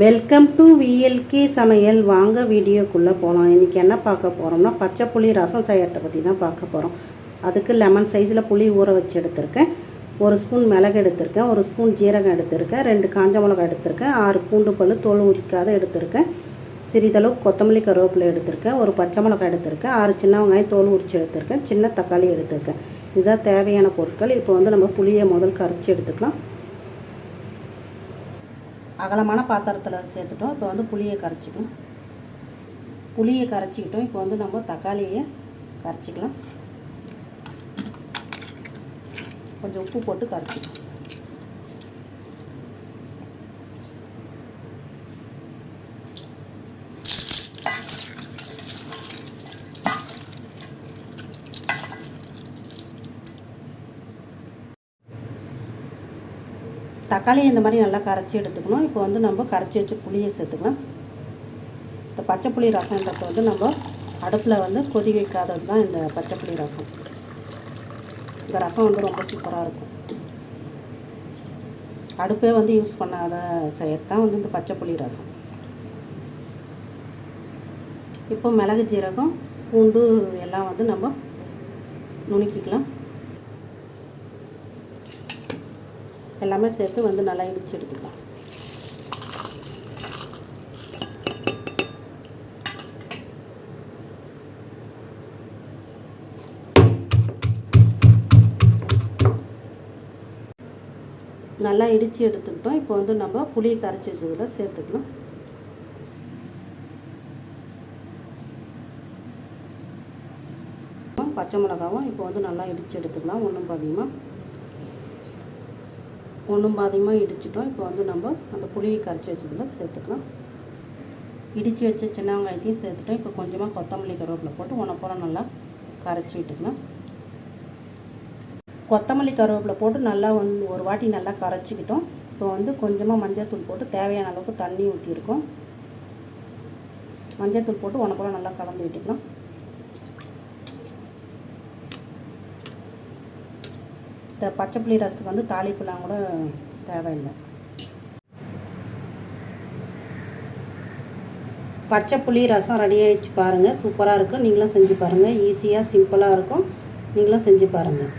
Welcome to VLK சமையல். வாங்க வீடியோக்குள்ளே போகலாம் இன்றைக்கி என்ன பார்க்க போகிறோம்னா பச்சை புளி ரசம் செய்கிறத பற்றி தான் பார்க்க போகிறோம் அதுக்கு லெமன் சைஸில் புளி ஊற வச்சு எடுத்திருக்கேன். ஒரு ஸ்பூன் மிளகு எடுத்திருக்கேன். ஒரு ஸ்பூன் ஜீரகம் எடுத்திருக்கேன். ரெண்டு காஞ்ச மிளகா எடுத்திருக்கேன். ஆறு பூண்டு பல் தோல் உரிக்காத எடுத்திருக்கேன். சிறிதளவு கொத்தமல்லி கருவேப்பிலை எடுத்திருக்கேன். ஒரு பச்சை மிளகா எடுத்திருக்கேன். ஆறு சின்ன வெங்காயம் தோல் உரிச்சு எடுத்திருக்கேன். சின்ன தக்காளி எடுத்திருக்கேன். இதுதான் தேவையான பொருட்கள். இப்போ வந்து நம்ம புளியை முதல் கரைச்சி எடுத்துக்கலாம். அகலமான பாத்திரத்தில் சேர்த்துட்டோம். இப்போ வந்து புளியை கரைச்சிக்கலாம் புளியை கரைச்சிக்கிட்டோம். இப்போ வந்து நம்ம தக்காளியை கரைச்சிக்கலாம். கொஞ்சம் உப்பு போட்டு கரைச்சிக்கலாம். தக்காளியை இந்த மாதிரி நல்லா கரைச்சி எடுத்துக்கணும். இப்போ வந்து நம்ம கரைச்சி வச்சு புளியை சேர்த்துக்கலாம். இந்த பச்சை புளி ரசம்ன்றது வந்து நம்ம அடுப்பில் வந்து கொதி வைக்காதது தான் இந்த பச்சை புளி ரசம். இந்த ரசம் வந்து ரொம்ப சூப்பராக இருக்கும். அடுப்பே வந்து யூஸ் பண்ணாத செய்யறது தான் வந்து இந்த பச்சை புளி ரசம். இப்போ மிளகு ஜீரகம் பூண்டு எல்லாம் வந்து நம்ம நுணுக்கிக்கலாம். எல்லாமே சேர்த்து வந்து நல்லா இடித்து எடுத்துக்கலாம். நல்லா இடித்து எடுத்துக்கிட்டோம். இப்போ வந்து நம்ம புளியை கரைச்சி வச்சதில் சேர்த்துக்கலாம். பச்சை மிளகாவும் இப்போ வந்து நல்லா இடித்து எடுத்துக்கலாம். ஒன்றும் பாதியமாக ஒன்றும் பாதியமாக இடிச்சிட்டோம். இப்போ வந்து நம்ம அந்த புளியை கரைச்சி வச்சதில் சேர்த்துக்கலாம். இடித்து வச்ச சின்ன வெங்காயத்தையும் சேர்த்துட்டோம். இப்போ கொஞ்சமாக கொத்தமல்லி கருவேப்பிலை போட்டு உன போல் நல்லா கரைச்சி விட்டுக்கலாம். கொத்தமல்லி கருவேப்பிலை போட்டு நல்லா வந்து ஒரு வாட்டி நல்லா கரைச்சிக்கிட்டோம். இப்போ வந்து கொஞ்சமாக மஞ்சத்தூள் போட்டு தேவையான அளவுக்கு தண்ணி ஊற்றிருக்கோம் மஞ்சத்தூள் போட்டு உன போல் நல்லா கலந்து விட்டுக்கலாம். இந்த பச்சை புளி ரசத்துக்கு வந்து தாளிப்புலாம் கூட தேவையில்லை. பச்சை புளி ரசம் ரெடி ஆகிடுச்சு பாருங்கள் சூப்பராக இருக்கும். நீங்களும் செஞ்சு பாருங்கள் ஈஸியாக சிம்பிளாக இருக்கும். நீங்களும் செஞ்சு பாருங்கள்